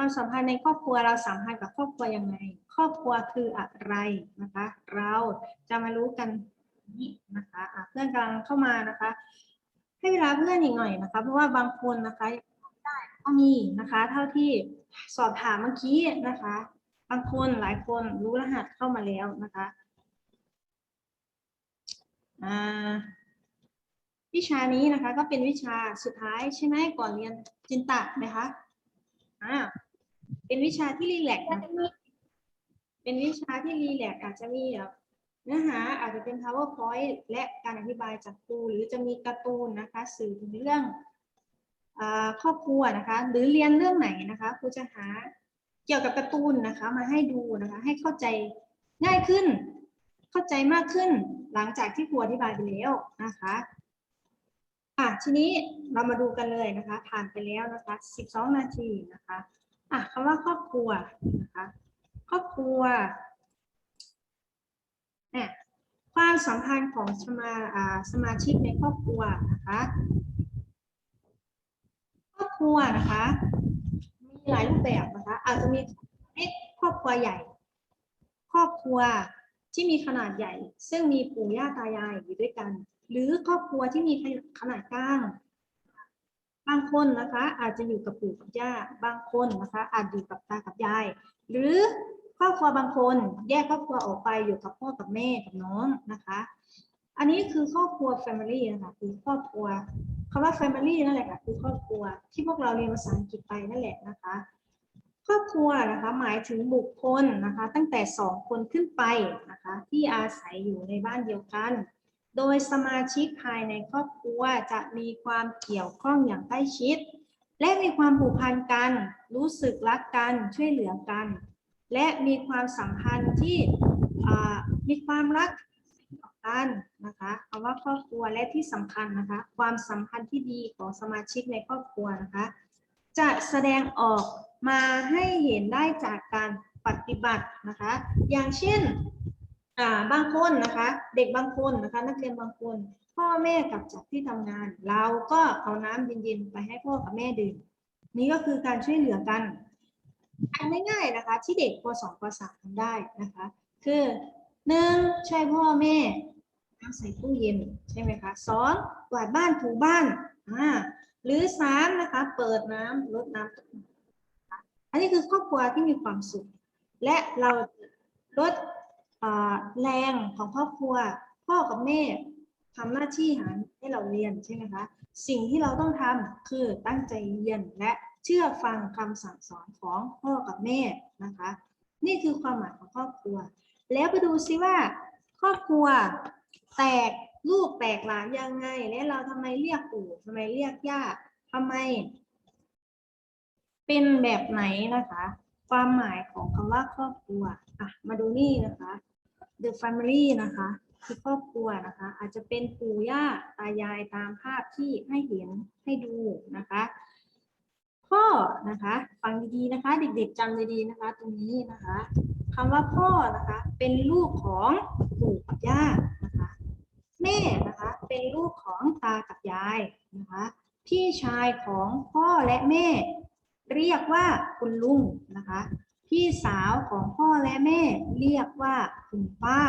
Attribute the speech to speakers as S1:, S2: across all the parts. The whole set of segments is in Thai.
S1: ความสัมพันธ์ในครอบครัวเราสัมพันธ์กับครอบครัวยังไง ครอบครัวคืออะไรนะคะ เราจะมารู้กันนี้นะคะะเพื่อนกำลังเข้ามานะคะ ให้เวลาเพื่อนอีกหน่อยนะคะ เพราะว่าบางคนนะคะได้ก็มีนะคะ เท่าที่สอบถามเมื่อกี้นะคะ บางคนหลายคนรู้รหัสเข้ามาแล้วนะคะอ่าวิชานี้นะคะก็เป็นวิชาสุดท้ายใช่ไหมก่อนเรียนจินตะไหมคะอ่า เป็นวิชาที่รีแลกซ์นะเป็นวิชาที่รีแลกซ์อาจจะมีแบบเนื้อหาอาจจะเป็น powerpoint และการอธิบายจากครูหรือจะมีการ์ตูนนะคะ สื่อถึงเรื่องครอบครัวนะคะ หรือเรียนเรื่องไหนนะคะครูจะหาเกี่ยวกับการ์ตูนนะคะ มาให้ดูนะคะ ให้เข้าใจง่ายขึ้น เข้าใจมากขึ้นหลังจากที่ครูอธิบายไปแล้วนะคะอะทีนี้เรามาดูกันเลยนะคะ ผ่านไปแล้วนะคะ 12 นาทีนะคะ อะคำว่าครอบครัวนะคะครอบครัวเนี่ยความสัมพันธ์ของสมาสมาชิกในครอบครัวนะคะครอบครัวนะคะมีหลายรูปแบบนะคะอาจจะมีครอบครัวใหญ่ ครอบครัวที่มีขนาดใหญ่ ซึ่งมีปู่ย่าตายายอยู่ด้วยกัน หรือครอบครัวที่มีขนาดกลาง บางคนนะคะอาจจะอยู่กับปู่กับย่าบางคนนะคะอาจอยู่กับตากับยาย หรือครอบครัวบางคนแยกครอบครัวออกไปอยู่กับพ่อกับแม่กับน้องนะคะ อันนี้คือครอบครัว family นะคะคือครอบครัวคำว่า family นั่นแหละค่ะคือครอบครัวที่พวกเราเรียนภาษาอังกฤษไปนั่นแหละนะคะครอบครัวนะคะหมายถึงบุคคลนะคะตั้งแต่สองคนขึ้นไปนะคะที่อาศัยอยู่ในบ้านเดียวกัน โดยสมาชิกภายในครอบครัวจะมีความเกี่ยวข้องอย่างใกล้ชิด และมีความผูกพันกัน รู้สึกรักกัน ช่วยเหลือกัน และมีความสัมพันธ์ที่มีความรักต่อกันนะคะคำว่าครอบครัวและที่สำคัญนะคะ ความสัมพันธ์ที่ดีของสมาชิกในครอบครัวนะคะ จะแสดงออกมาให้เห็นได้จากการปฏิบัตินะคะ อย่างเช่น อ่าบางคนนะคะ เด็กบางคนนะคะ นักเรียนบางคน พ่อแม่กลับจากที่ทำงาน เราก็เอาน้ำเย็นๆไปให้พ่อกับแม่ดื่มนี่ก็คือการช่วยเหลือกันอันง่ายๆนะคะ ที่เด็กป .2 ป .3 ทำได้นะคะ คือหนึ่งช่วยพ่อแม่เอาใส่ตู้เย็นใช่ไหมคะสองกวาดบ้านถูบ้านอ่าหรือสามนะคะ เปิดน้ำลดน้ำตกนอันนี้คือครอบครัวที่มีความสุข และเราลด แรงของครอบครัว พ่อกับแม่ทำหน้าที่หาให้เราเรียนใช่ไหมคะ สิ่งที่เราต้องทำคือตั้งใจเรียนและเชื่อฟังคำสั่งสอนของพ่อกับแม่นะคะ นี่คือความหมายของครอบครัว แล้วไปดูซิว่า ครอบครัวแตกลูกแตกหลานยังไง และเราทำไมเรียกปู่ทำไมเรียกย่าทำไม เป็นแบบไหนนะคะ ความหมายของคำว่าครอบครัวอะมาดูนี่นะคะ the family นะคะคือครอบครัวนะคะ อาจจะเป็นปู่ย่าตายายตามภาพที่ให้เห็นให้ดูนะคะพ่อนะคะฟังดีๆนะคะเด็กๆจำดีๆนะคะ ตรงนี้นะคะคำว่าพ่อนะคะ เป็นลูกของปู่กับย่านะคะแม่นะคะเป็นลูกของตากับยายนะคะพี่ชายของพ่อและแม่ เรียกว่าคุณลุงนะคะ พี่สาวของพ่อและแม่เรียกว่าคุณป้า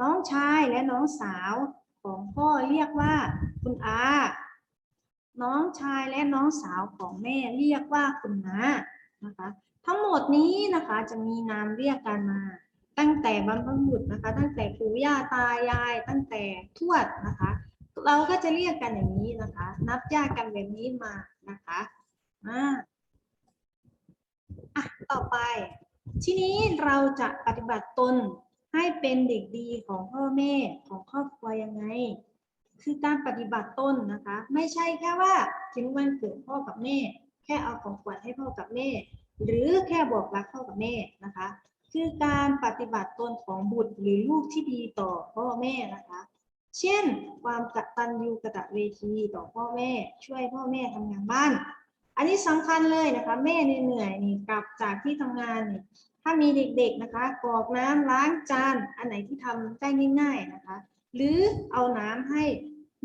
S1: น้องชายและน้องสาวของพ่อเรียกว่าคุณอา น้องชายและน้องสาวของแม่เรียกว่าคุณน้านะคะ ทั้งหมดนี้นะคะจะมีนามเรียกกันมา ตั้งแต่บรรพบุรุษนะคะ ตั้งแต่ปู่ย่าตายาย ตั้งแต่ทวดนะคะ เราก็จะเรียกกันอย่างนี้นะคะ นับญาติกันแบบนี้มานะคะอ่า อะต่อไป ทีนี้เราจะปฏิบัติตนให้เป็นเด็กดีของพ่อแม่ของครอบครัวยังไง คือการปฏิบัติตนนะคะ ไม่ใช่แค่ว่าถึงวันเกิดพ่อกับแม่ แค่เอาของขวัญให้พ่อกับแม่ หรือแค่บอกรักพ่อกับแม่นะคะ คือการปฏิบัติตนของบุตรหรือลูกที่ดีต่อพ่อแม่นะคะ เช่น ความกตัญญูกตเวทีต่อพ่อแม่ ช่วยพ่อแม่ทำงานบ้าน อันนี้สำคัญเลยนะคะแม่เหนื่อยนี่กลับจากที่ทำงานนี่ถ้ามีเด็กๆนะคะกรอกน้ำล้างจานอันไหนที่ทำได้ง่าย ๆนะคะ หรือเอาน้ำให้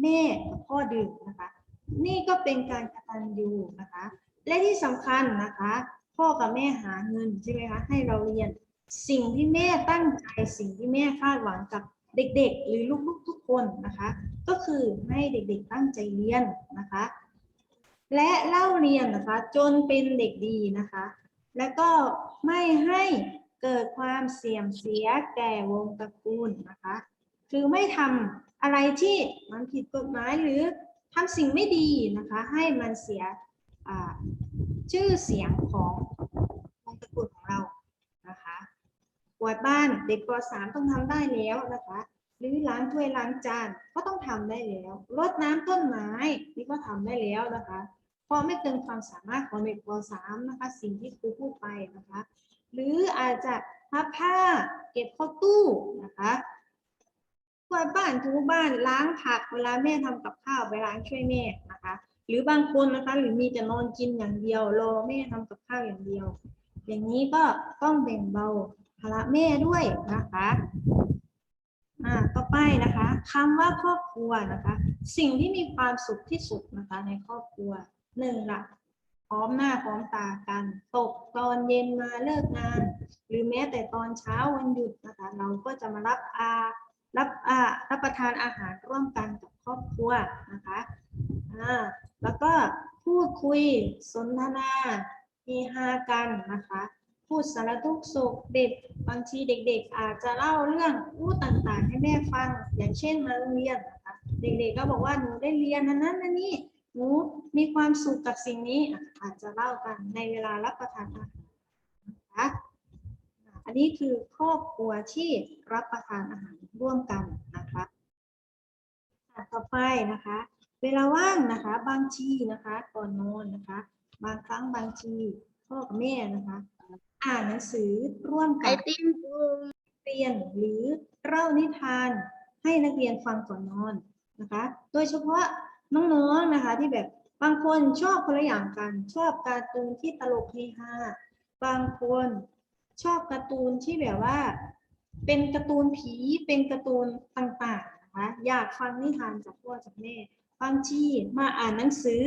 S1: แม่กับพ่อดื่มนะคะ นี่ก็เป็นการกตัญญูนะคะ และที่สำคัญนะคะพพ่อกับแม่หาเงินใช่ไหมคะให้เราเรียนสิ่งที่แม่ตั้งใจสิ่งที่แม่คาดหวังกับเด็กๆ หรือลูกๆทุกคนนะคะ ก็คือให้เด็กๆตั้งใจเรียนนะคะ และเล่าเรียนนะคะ จนเป็นเด็กดีนะคะ แล้วก็ไม่ให้เกิดความเสื่อมเสียแก่วงตระกูลนะคะ คือไม่ทำอะไรที่มันผิดกฎหมายหรือทำสิ่งไม่ดีนะคะ ให้มันเสียชื่อเสียงของวงตระกูลของเรานะคะกวาดบ้านเด็กป .3 ต้องทำได้แล้วนะคะ หรือล้างถ้วยล้างจานก็ต้องทำได้แล้วรดน้ำต้นไม้นี่ก็ทำได้แล้วนะคะ พราะไม่เกินความสามารถของเด็กป .3 นะคะ สิ่งที่ครูพูดไปนะคะ หรืออาจจะพับผ้าเก็บเข้าตู้นะคะกวาดบ้านถูบ้านล้างผักเวลาแม่ทำกับข้าวไปล้างช่วยแม่นะคะ หรือบางคนนะคะ หรือมีแต่นอนกินอย่างเดียวรอแม่ทำกับข้าวอย่างเดียว อย่างนี้ก็ต้องแบ่งเบาภาระแม่ด้วยนะคะอ่าต่อไปนะคะคำว่าครอบครัวนะคะ สิ่งที่มีความสุขที่สุดนะคะในครอบครัว หนึ่งละพร้อมหน้าพร้อมตากัน ตกตอนเย็นมาเลิกงาน หรือแม้แต่ตอนเช้าวันหยุดนะคะเราก็จะมารับอารับอารับประทานอาหารร่วมกันกับครอบครัวนะคะอ่าแล้วก็พูดคุยสนทนาเฮฮากันนะคะพูดสารทุกข์สุขเด็กบางทีเด็ก ๆ อาจจะเล่าเรื่องอู้ต่างๆ ให้แม่ฟัง อย่างเช่นมาโรงเรียนนะคะเด็กๆก็บอกว่าหนูได้เรียนอันนั้นนนี้ หนูมีความสุขกับสิ่งนี้อาจจะเล่ากันในเวลารับประทานอาหารนะคะอะอันนี้คือครอบครัวที่รับประทานอาหารร่วมกันนะคะต่อไปนะคะ เวลาว่างนะคะบางทีนะคะก่อนนอนนะคะ บางครั้งบางทีพ่อกับแม่นะคะ อ่านหนังสือร่วมกับเรียนหรือเล่านิทานให้นักเรียนฟังก่อนนอนนะคะ โดยเฉพาะ น้องๆนะคะ ที่แบบบางคนชอบคนละอย่างกัน ชอบการ์ตูนที่ตลกเฮฮาบางคนชอบการ์ตูนที่แบบว่า เป็นการ์ตูนผีเป็นการ์ตูนต่างๆนะคะอยากฟังนิทานจากพ่อจากแม่บางทีมาอ่านหนังสือ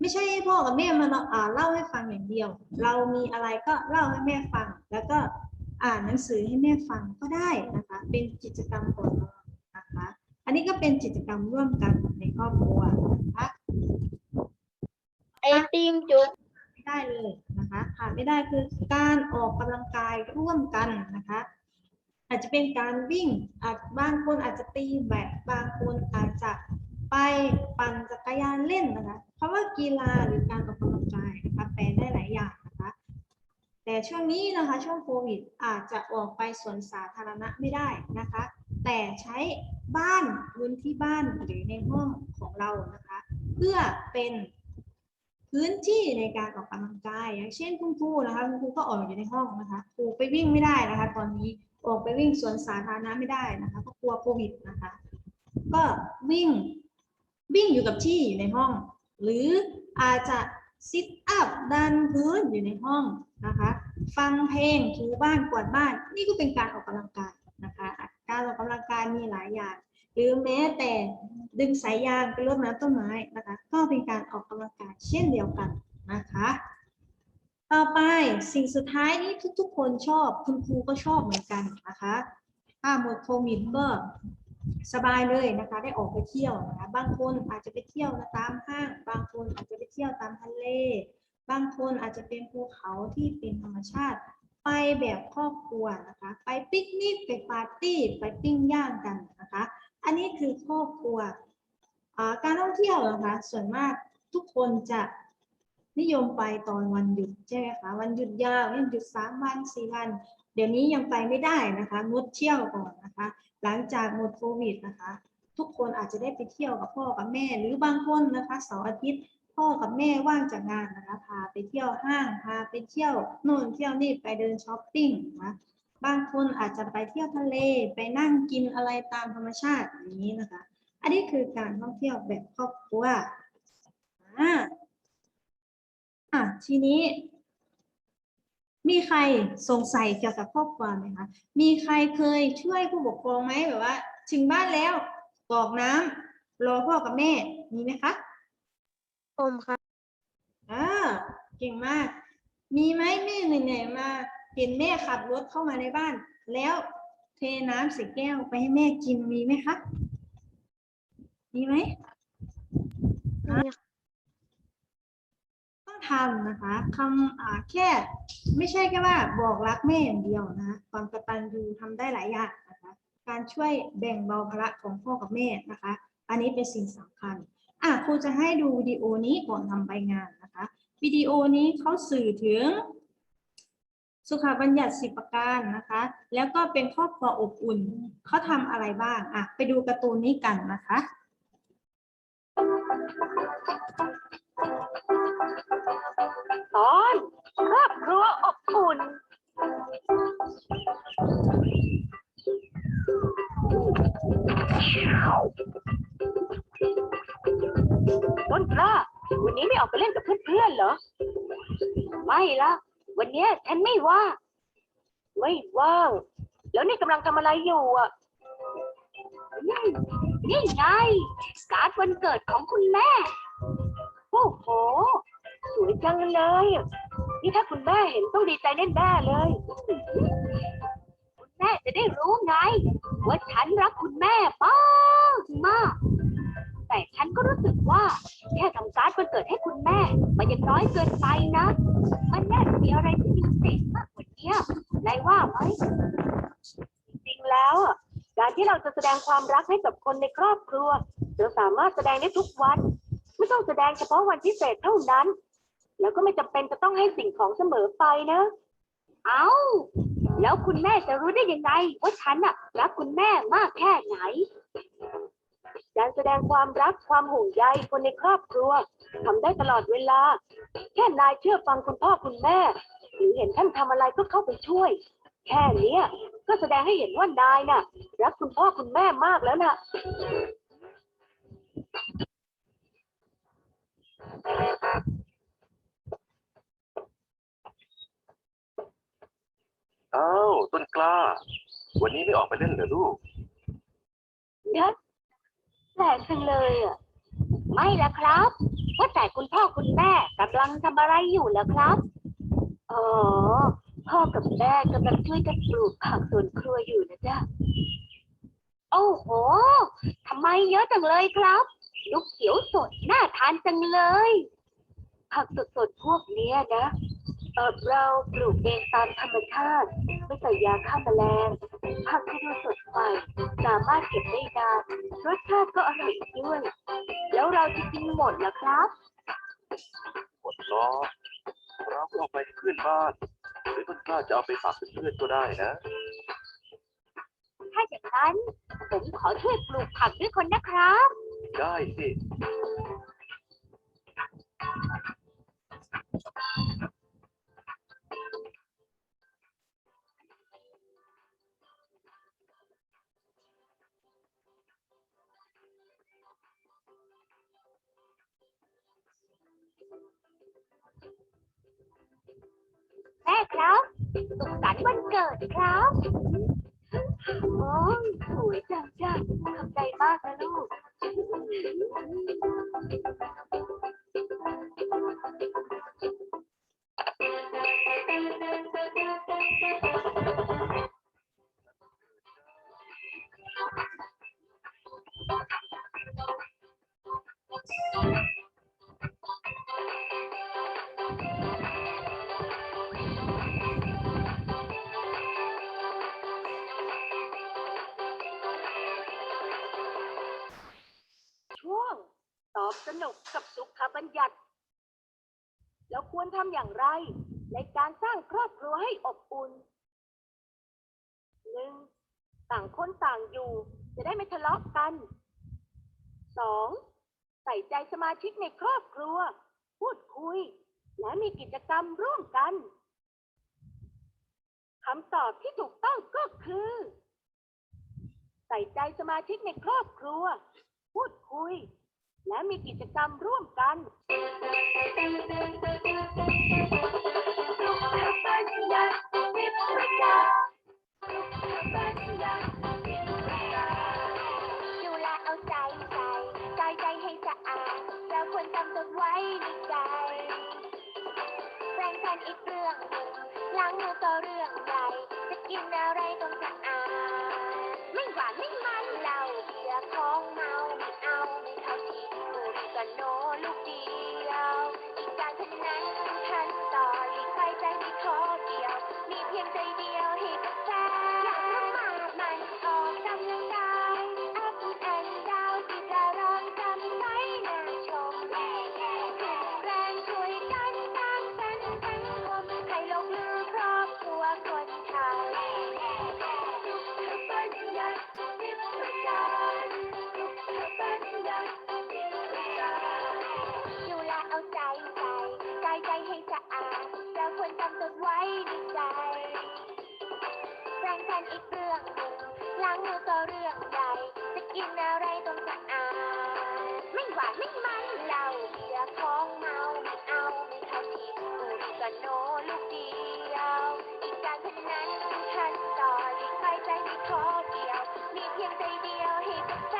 S1: ไม่ใช่ให้พ่อกับแม่มาอ่านเล่าให้ฟังอย่างเดียว เรามีอะไรก็เล่าให้แม่ฟัง แล้วก็อ่านหนังสือให้แม่ฟังก็ได้นะคะ เป็นกิจกรรมก่อนนอนนะคะ อันนี้ก็เป็นกิจกรรมร่วมกันใน ครอบครัวนะคะ
S2: ไอติมจุง
S1: ไม่ได้เลยนะคะขาดไม่ได้คือการออกกำลังกายร่วมกันนะคะ อาจจะเป็นการวิ่งอาจบางคนอาจจะตีแบดบางคนอาจจะไปปั่นจักรยานเล่นนะคะ เพราะว่ากีฬาหรือการออกกำลังกายนะคะแปลได้หลายอย่างนะคะ แต่ช่วงนี้นะคะช่วงโควิดอาจจะออกไปสวนสาธารณะไม่ได้นะคะ แต่ใช้บ้านพื้นที่บ้านหรือในห้องของเรานะคะ เพื่อเป็นพื้นที่ในการออกกำลังกายอย่างเช่นคุณครูนะคะคุณครูก็ออกอยู่ในห้องนะคะครูไปวิ่งไม่ได้นะคะ ตอนนี้ออกไปวิ่งสวนสาธารณะไม่ได้นะคะเพราะกลัวโควิดนะคะ ก็วิ่งวิ่งอยู่กับที่อยู่ในห้อง หรืออาจจะซิทอัพดันพื้นอยู่ในห้องนะคะ ฟังเพลงถูบ้านกวาดบ้าน นี่ก็เป็นการออกกำลังกาย การออกกำลังกายมีหลายอย่าง หรือแม้แต่ดึงสายยางไปรดน้ำต้นไม้นะคะ ก็เป็นการออกกำลังกายเช่นเดียวกันนะคะ ต่อไปสิ่งสุดท้ายนี้ทุกๆ คนชอบคุณครูก็ชอบเหมือนกันนะคะถ้าหมดโควิดก็สบายเลยนะคะ ได้ออกไปเที่ยวนะคะ บางคนอาจจะไปเที่ยวตามห้าง บางคนอาจจะไปเที่ยวตามทะเล บางคนอาจจะเป็นภูเขาที่เป็นธรรมชาติ ไปแบบครอบครัวนะคะ ไปปิกนิกไปปาร์ตี้ไปปิ้งย่างกันนะคะ อันนี้คือครอบครัวการท่องเที่ยวนะคะ ส่วนมากทุกคนจะนิยมไปตอนวันหยุดใช่ไหมคะวันหยุดยาววันหยุดสามวันสี่วัน เดี๋ยวนี้ยังไปไม่ได้นะคะงดเที่ยวก่อนนะคะ หลังจากหมดโควิดนะคะ ทุกคนอาจจะได้ไปเที่ยวกับพ่อกับแม่ หรือบางคนนะคะเสาร์อาทิตย์ พ่อกับแม่ว่างจากงานนะคะพาไปเที่ยวห้างพาไปเที่ยวโน่นเที่ยวนี่ไปเดินช้อปปิ้งนะบางคนอาจจะไปเที่ยวทะเลไปนั่งกินอะไรตามธรรมชาติอย่างนี้นะคะ อันนี้คือการท่องเที่ยวแบบครอบครัวอ่าอะทีนี้ มีใครสงสัยเกี่ยวกับครอบครัวไหมคะมีใครเคยช่วยผู้ปกครองไหมแบบว่า ถึงบ้านแล้วกรอกน้ำรอพ่อกับแม่มีไหมคะ
S2: ผมครับ
S1: อ่าเก่งมาก มีไหมแม่เหนื่อยๆมาเห็นแม่ขับรถเข้ามาในบ้าน แล้วเทน้ำใส่แก้วไปให้แม่กินมีไหมคะมีไหมต้องทำนะคะคำอ่าแค่ ไม่ใช่แค่ว่าบอกรักแม่อย่างเดียวนะคะความกตัญญูทำได้หลายอย่างนะคะ การช่วยแบ่งเบาภาระของพ่อกับแม่นะคะ อันนี้เป็นสิ่งสำคัญ อะครูจะให้ดูวิดีโอนี้ก่อนทำใบงานนะคะวิดีโอนี้เขาสื่อถึง สุขบัญญัติสิบประการนะคะ แล้วก็เป็นครอบครัวอบอุ่นเขาทำอะไรบ้างอะไปดูการ์ตูนนี้กันนะคะ
S3: ตอนครอบครัวอบอุ่น ต้นกล้า วันนี้ไม่ออกไปเล่นกับเพื่อนๆเหรอ ไม่ละวันนี้ฉันไม่ว่า ไม่ว่างแล้วนี่กำลังทำอะไรอยู่อะ นี่ไง การ์ดวันเกิดของคุณแม่ โอ้โห สวยจังเลย นี่ถ้าคุณแม่เห็นต้องดีใจแน่ๆเลย คุณแม่จะได้รู้ไง ว่าฉันรักคุณแม่มากมาก แต่ฉันก็รู้สึกว่า แค่ทำการ์ดวันเกิดให้คุณแม่ มันยังน้อยเกินไปนะ มันน่าจะมีอะไรที่พิเศษมากกว่านี้นายว่าไหมจริงๆแล้วอะการที่เราจะแสดงความรักให้กับคนในครอบครัวเราสามารถแสดงได้ทุกวัน ไม่ต้องแสดงเฉพาะวันพิเศษเท่านั้น แล้วก็ไม่จำเป็นจะต้องให้สิ่งของเสมอไปนะ เอา้า แล้วคุณแม่จะรู้ได้ยังไงว่าฉันน่ะรักคุณแม่มากแค่ไหน การแสดงความรักความห่วงใยคนในครอบครัวทำได้ตลอดเวลา แค่นายเชื่อฟังคุณพ่อคุณแม่ หรือเห็นท่านทำอะไรก็เข้าไปช่วย แค่เนี้ยก็แสดงให้เห็นว่านายน่ะ รักคุณพ่อคุณแม่มากแล้วน่ะ
S4: อ้าวต้นกล้า วันนี้ไม่ออกไปเล่นเหรอลูก
S3: นะแปล กจังเลยอะไม่ละครับ ว่าแต่คุณพ่อคุณแม่กำลังทำอะไรอยู่เหรอครับอ๋อพ่อกับแม่กำลังช่วยกันปลูกผักสวนครัวอยู่นะจ๊ะโอ้โหทำไมเยอะจังเลยครับลูกเขียวสดน่าทานจังเลย ผักสดๆพวกนี้นะเออเราปลูกเองตามธรรมชาติ ไม่ใส่ยาฆ่าแมลงผักที่ดูสด ใหม่สามารถเก็บได้นานรสชาติก็อร่อยอีกด้วย แล้วเราจะกินหมดเหรอครับ
S4: หมดล้อเราก็เอาไปให้เพื่อนบ้าน หรือต้นกล้าจะเอาไปฝากเพื่อนๆก็ได้นะ
S3: ถ้าอย่างนั้น ผมขอช่วยปลูกผักด้วยคนนะครับ
S4: ได้สิ
S3: ต่างคนต่างอยู่ จะได้ไม่ทะเลาะกันสองใส่ใจสมาชิกในครอบครัว พูดคุย และมีกิจกรรมร่วมกันคำตอบที่ถูกต้องก็คือ ใส่ใจสมาชิกในครอบครัว พูดคุย และมีกิจกรรมร่วมกันดู ไว้ในใจแปรงฟันอีกเรื่อง
S5: หนึ่งล้างมือก็เรื่องใหญ่จะกินอะไรต้องสะอาดไม่หวานไม่มัน อยู่แลเอาใจใส่ใจใจให้สะอาดเราควรจำจดไว้ในใจแรงกันอีกเรื่องหนึ่งล้างมือก็เรื่องใหญ่จะกินอะไรต้องสะอาดไม่หวานไม่มันเหล้าเบียร์ของเมาไม่เอาไม่เท่าที่บุหรี่ก็โนลูกเดียวอีกการพนันทันต่อหลีกไปใจไม่ขอเกี่ยว มีเพียงใจเดียวให้กับแฟน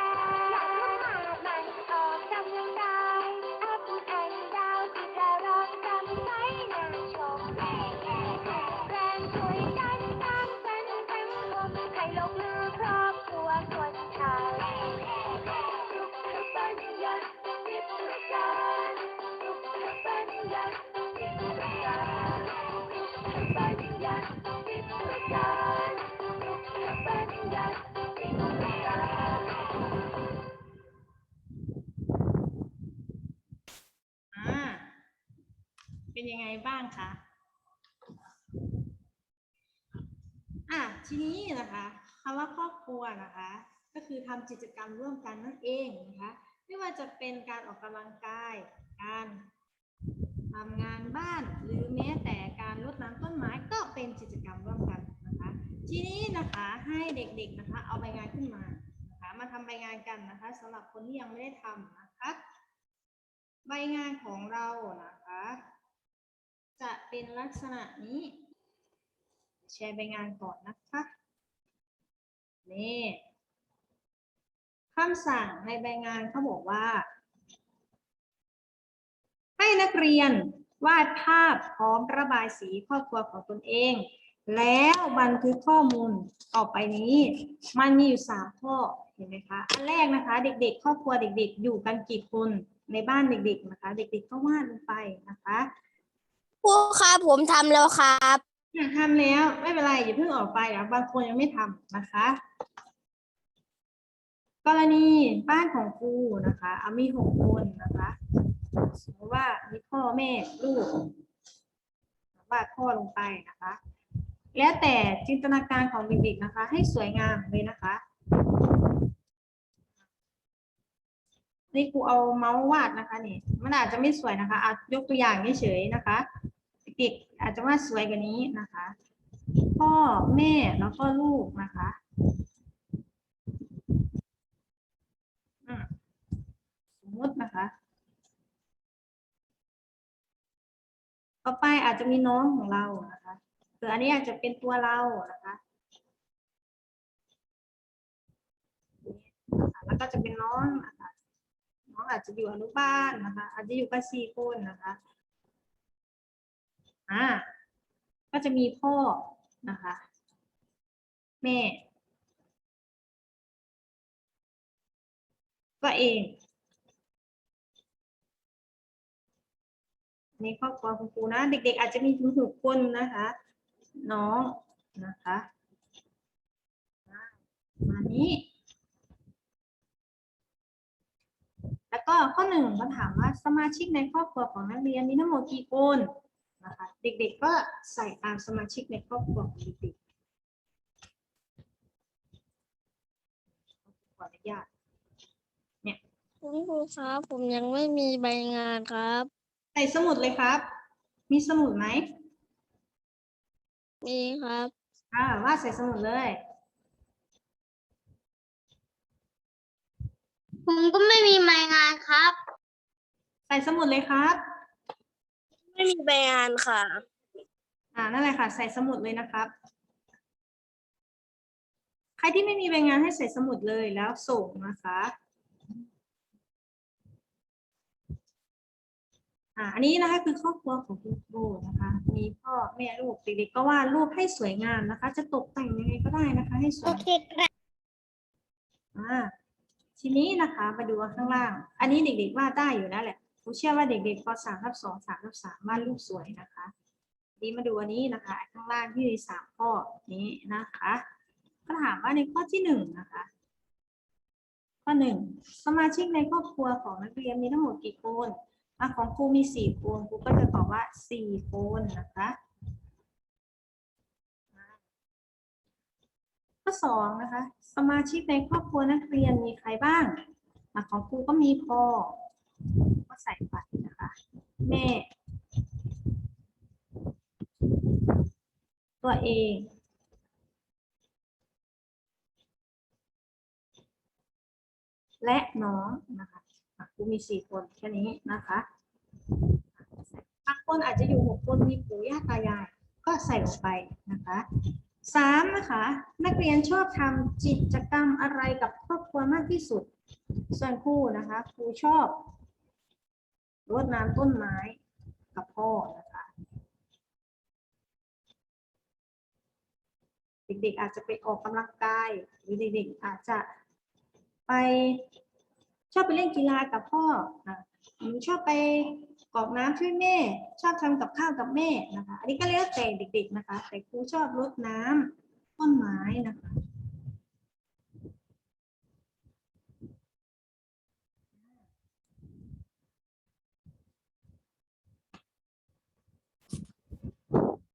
S1: เป็นยังไงบ้างคะ อะ ทีนี้นะคะำว่าครอบครัวนะคะ ก็คือทำกิจกรรมร่วมกันนั่นเองนะคะ ไม่ว่าจะเป็นการออกกำลังกาย การทำงานบ้าน หรือแม้แต่การรดน้ำต้นไม้ก็เป็นกิจกรรมร่วมกันนะคะ ทีนี้นะคะให้เด็กๆนะคะ เอาใบงานขึ้นมานะคะ มาทำใบงานกันนะคะสำหรับคนที่ยังไม่ได้ทำนะคะใบงานของเรานะคะ จะเป็นลักษณะนี้ แชร์ใบงานก่อนนะคะ นี่คำสั่งในใบงานเขาบอกว่า ให้นักเรียนวาดภาพพร้อมระบายสีครอบครัวของตนเอง แล้วบันทึกข้อมูลต่อไปนี้ มันมีอยู่สามข้อเห็นไหมคะ อันแรกนะคะ เด็กๆ ครอบครัวเด็ก ๆ อยู่กันกี่คนในบ้านเด็ก ๆ นะคะ เด็ก ๆ ก็วาดลงไปนะคะ
S2: ครูครับผมทำแล้วครับ
S1: อยากทำแล้วไม่เป็นไรอย่าเพิ่งออกไปอะบางคนยังไม่ทำนะคะ กรณีบ้านของครูนะคะเอามีหกคนนะคะสมมติว่ามีพ่อแม่ลูกวาดพ่อลงไปนะคะ แล้วแต่จินตนาการของเด็กๆนะคะ ให้สวยงามเลยนะคะนี่ครูเอาเมาส์วาดนะคะนี่มันอาจจะไม่สวยนะคะอายกตัวอย่างเฉยๆนะคะ เด็กอาจจะวาดสวยกว่านี้นะคะ พ่อแม่แล้วก็ลูกนะคะสมมตินะคะ ต่อไปอาจจะมีน้องของเรานะคะหรืออันนี้อาจจะเป็นตัวเรานะคะอะแล้วก็จะเป็นน้องนะคะน้องอาจจะอยู่อนุบาลนะคะ อาจจะอยู่กันสี่คนนะคะ อ่าก็จะมีพ่อนะคะ แม่ก็เองในครอบครัวคุณครูนะ เด็ก ๆ อาจจะมีถึงหกคนนะคะ น้องนะคะอ่ามานี้ แล้วก็ข้อหนึ่งก็ถามว่าสมาชิกในครอบครัวของนักเรียนมีทั้งหมดกี่คน นะคะ เด็กๆก็ใส่ตามสมาชิกในครอบครัวของเด็กๆขออนุญาต
S2: คุณครูครับผมยังไม่มีใบงานครับ
S1: ใส่สมุดเลยครับ มีสมุดไหม
S2: มีครับ
S1: อ่าว่าดใส่สมุดเลย
S2: ผมก็ไม่มีใบงานครับ
S1: ใส่สมุดเลยครับ
S2: ไม่มีใบงานค่ะ
S1: อ่านั่นแหละค่ะ ใส่สมุดเลยนะครับ ใครที่ไม่มีใบงานให้ใส่สมุดเลยแล้วส่งนะคะออ่าอันนี้นะคะคือครอบครัวของคุณครูนะคะ มีพ่อแม่ลูกเด็กๆก็วาดรูปให้สวยงามนะคะ จะตกแต่งยังไงก็ได้นะคะ ให้ส
S2: โอ
S1: วย
S2: เคครับ
S1: อ่าทีนี้นะคะมาดูข้างล่าง อันนี้เด็กๆวาดได้อยู่แล้วแหละ ครูเชื่อว่าเด็กๆปสามทับสองสามทับสามวาดรูปสวยนะคะทีนี้มาดูอันนี้นะคะ ข้างล่างที่มีสามข้อนี้นะคะก็ถามว่าในข้อที่หนึ่งนะคะ ข้อหนึ่งสมาชิกในครอบครัวของนักเรียนมีทั้งหมดกี่คนอของครูมีสี่คนครูก็จะตอบว่าสี่คนนะคะข้อสองนะคะ สมาชิกในครอบครัวนักเรียนมีใครบ้างอของครูก็มีพ่อ ก็ใส่ไปนะคะ แม่ ตัวเอง และน้องนะคะอะครูมีสี่คนแค่นี้นะคะบางคนอาจจะอยู่หกคนมีปู่ย่าตายาย ก็ใส่ลงไปนะคะสามนะคะ นักเรียนชอบทำกิจกรรมอะไรกับครอบครัวมากที่สุด ส่วนครูนะคะครูชอบ รดน้ำต้นไม้กับพ่อนะคะเด็กๆอาจจะไปออกกำลังกายหรือเด็กๆอาจจะไปชอบไปเล่นกีฬากับพ่อหรือชอบไปกรอกน้ำช่วยแม่ ชอบทำกับข้าวกับแม่นะคะ อันนี้ก็แล้วแต่เด็ก ๆนะคะ แต่ครูชอบรดน้ำต้นไม้นะคะ